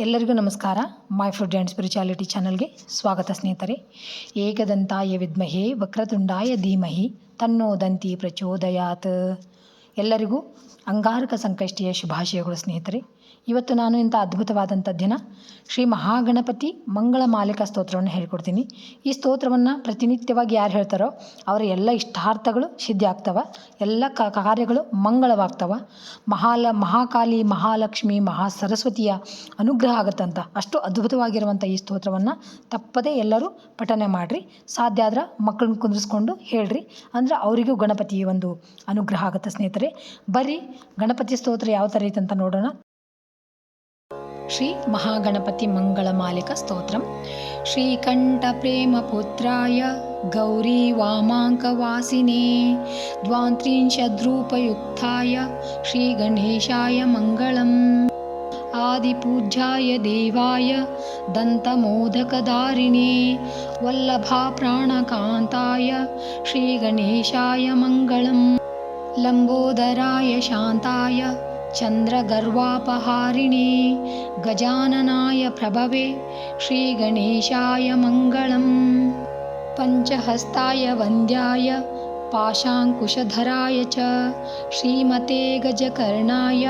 ಎಲ್ಲರಿಗೂ ನಮಸ್ಕಾರ. My food and spirituality ಚಾನಲ್ಗೆ ಸ್ವಾಗತ ಸ್ನೇಹಿತರೆ. ಏಕದಂತಾಯ ವಿದ್ಮಹೇ ವಕ್ರತುಂಡಾಯ ಧೀಮಹಿ ತನ್ನೋ ದಂತಿ ಪ್ರಚೋದಯಾತ್. ಎಲ್ಲರಿಗೂ ಅಂಗಾರಕ ಸಂಕಷ್ಟಿಯ ಶುಭಾಶಯಗಳು ಸ್ನೇಹಿತರೆ. ಇವತ್ತು ನಾನು ಇಂಥ ಅದ್ಭುತವಾದಂಥ ದಿನ ಶ್ರೀ ಮಹಾಗಣಪತಿ ಮಂಗಳ ಮಾಲಿಕ ಸ್ತೋತ್ರವನ್ನು ಹೇಳ್ಕೊಡ್ತೀನಿ. ಈ ಸ್ತೋತ್ರವನ್ನು ಪ್ರತಿನಿತ್ಯವಾಗಿ ಯಾರು ಹೇಳ್ತಾರೋ ಅವರ ಎಲ್ಲ ಇಷ್ಟಾರ್ಥಗಳು ಸಿದ್ಧಿ ಆಗ್ತವೆ ಎಲ್ಲ ಕ, ಕಾರ್ಯಗಳು ಮಂಗಳವಾಗ್ತವೆ. ಮಹಾಲ, ಮಹಾಕಾಲಿ, ಮಹಾಲಕ್ಷ್ಮಿ ಮಹಾ ಸರಸ್ವತಿಯ ಅನುಗ್ರಹ ಆಗತ್ತಂತ ಅಷ್ಟು ಅದ್ಭುತವಾಗಿರುವಂಥ ಈ ಸ್ತೋತ್ರವನ್ನು ತಪ್ಪದೇ ಎಲ್ಲರೂ ಪಠನೆ ಮಾಡಿರಿ. ಸಾಧ್ಯ ಆದ್ರೆ ಮಕ್ಕಳನ್ನ ಕುಂದಿರಿಸ್ಕೊಂಡು ಹೇಳ್ರಿ. ಅಂದ್ರೆ ಅವರಿಗೂ ಗಣಪತಿ ಒಂದು ಅನುಗ್ರಹ ಆಗುತ್ತೆ ಸ್ನೇಹಿತರೆ. ಬರ್ರಿ, ಗಣಪತಿ ಸ್ತೋತ್ರ ಯಾವ ಥರ ಐತೆ ಅಂತ ನೋಡೋಣ. श्रीमहागणपतिमङ्गलमालिकस्तोत्रं श्रीकण्ठप्रेमपुत्राय गौरीवामाङ्कवासिने द्वान्त्रिंशद्रूपयुक्ताय श्रीगणेशाय मङ्गलम् आदिपूज्याय देवाय दन्तमोदकदारिणे वल्लभाप्राणकान्ताय श्रीगणेशाय मङ्गलम् लम्बोदराय शान्ताय चन्द्रगर्वापहारिणे गजाननाय प्रभवे श्रीगणेशाय मङ्गलं पञ्चहस्ताय वन्द्याय पाशाङ्कुशधराय च श्रीमते गजकर्णाय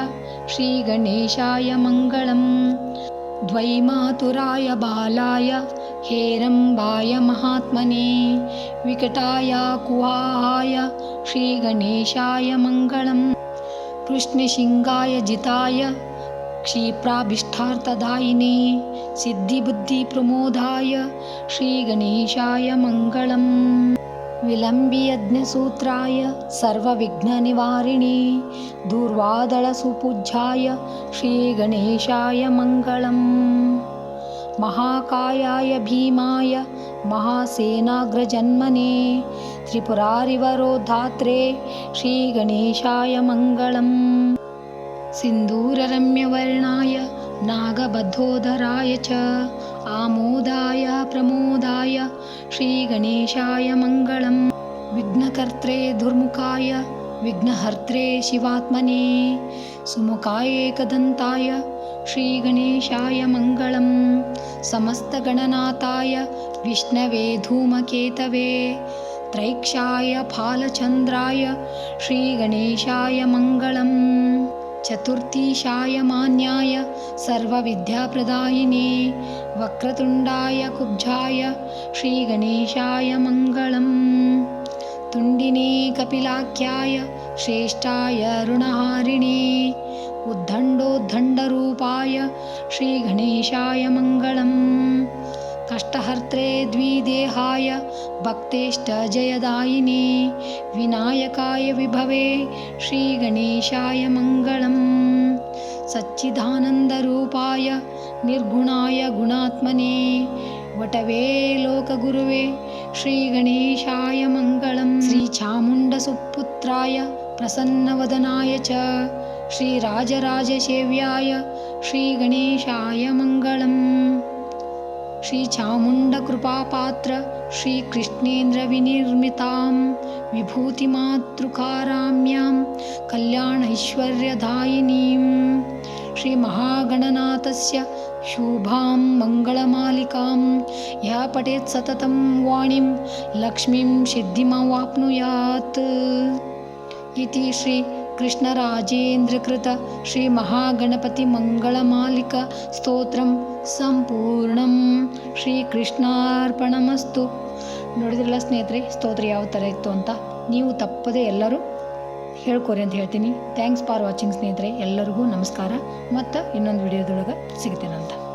श्रीगणेशाय मङ्गलम्। द्वैमातुराय बालाय हेरम्बाय महात्मने विकटाय कुहाय श्रीगणेशाय मङ्गलम्। कृष्णशिङ्गाय जिताय क्षिप्राभिष्ठार्थदायिने सिद्धिबुद्धिप्रमोदाय श्रीगणेशाय मङ्गलम् विलम्बियज्ञसूत्राय सर्वविघ्ननिवारिणे दूर्वादळसुपूज्याय श्रीगणेशाय मङ्गलम् महाकायाय भीमाय महासेनाग्रजन्मने त्रिपुरारिवरोधात्रे श्रीगणेशाय मङ्गलम्। सिन्दूररम्यवर्णाय नागबद्धोदराय च आमोदाय प्रमोदाय श्रीगणेशाय मङ्गलं विघ्नकर्त्रे दुर्मुखाय विघ्नहर्त्रे शिवात्मने सुमुखाय एकदन्ताय श्रीगणेशाय मङ्गलं समस्तगणनाथाय विष्णवे धूमकेतवे। त्रैक्षाय फालचन्द्राय श्रीगणेशाय मङ्गलम्। चतुर्थीशाय मान्याय सर्वविद्याप्रदायिने। वक्रतुण्डाय कुब्जाय श्रीगणेशाय मङ्गलम्। तुण्डिने कपिलाख्याय श्रेष्ठाय उद्दण्डोद्दण्डरूपाय श्रीगणेशाय मङ्गलम्। कष्टहर्त्रे द्विदेहाय भक्तेष्टजयदायिने विनायकाय विभवे श्रीगणेशाय मङ्गलम्। सच्चिदानन्दरूपाय निर्गुणाय गुणात्मने वटवे लोकगुरुवे श्रीगणेशाय मङ्गलं श्रीचामुण्डसुपुत्राय प्रसन्नवदनाय च श्रीराजराजसेव्याय श्रीगणेशाय मङ्गलम्। श्रीचामुण्डकृपापात्र श्रीकृष्णेन्द्रविनिर्मितां विभूतिमातृकाराम्यां कल्याणैश्वर्यदायिनीं श्रीमहागणनाथस्य शुभां मङ्गलमालिकां यः पठेत् सततं वाणीं लक्ष्मीं सिद्धिमवाप्नुयात्। इति श्री कृष्णराजेन्द्रकृत श्रीमहागणपतिमङ्गलमालिक ಸ್ತೋತ್ರಂ ಸಂಪೂರ್ಣಂ ಶ್ರೀಕೃಷ್ಣಾರ್ಪಣಮಸ್ತು ನೋಡಿದ್ರಲ್ಲ ಸ್ನೇಹಿತರೆ ಸ್ತೋತ್ರ ಯಾವ ಥರ ಇತ್ತು ಅಂತ ನೀವು ತಪ್ಪದೆ ಎಲ್ಲರೂ ಹೇಳ್ಕೊರಿ ಅಂತ ಹೇಳ್ತೀನಿ ಥ್ಯಾಂಕ್ಸ್ ಫಾರ್ ವಾಚಿಂಗ್ ಸ್ನೇಹಿತರೆ ಎಲ್ಲರಿಗೂ ನಮಸ್ಕಾರ ಮತ್ತು ಇನ್ನೊಂದು ವಿಡಿಯೋದೊಳಗೆ ಸಿಗ್ತೇನಂತ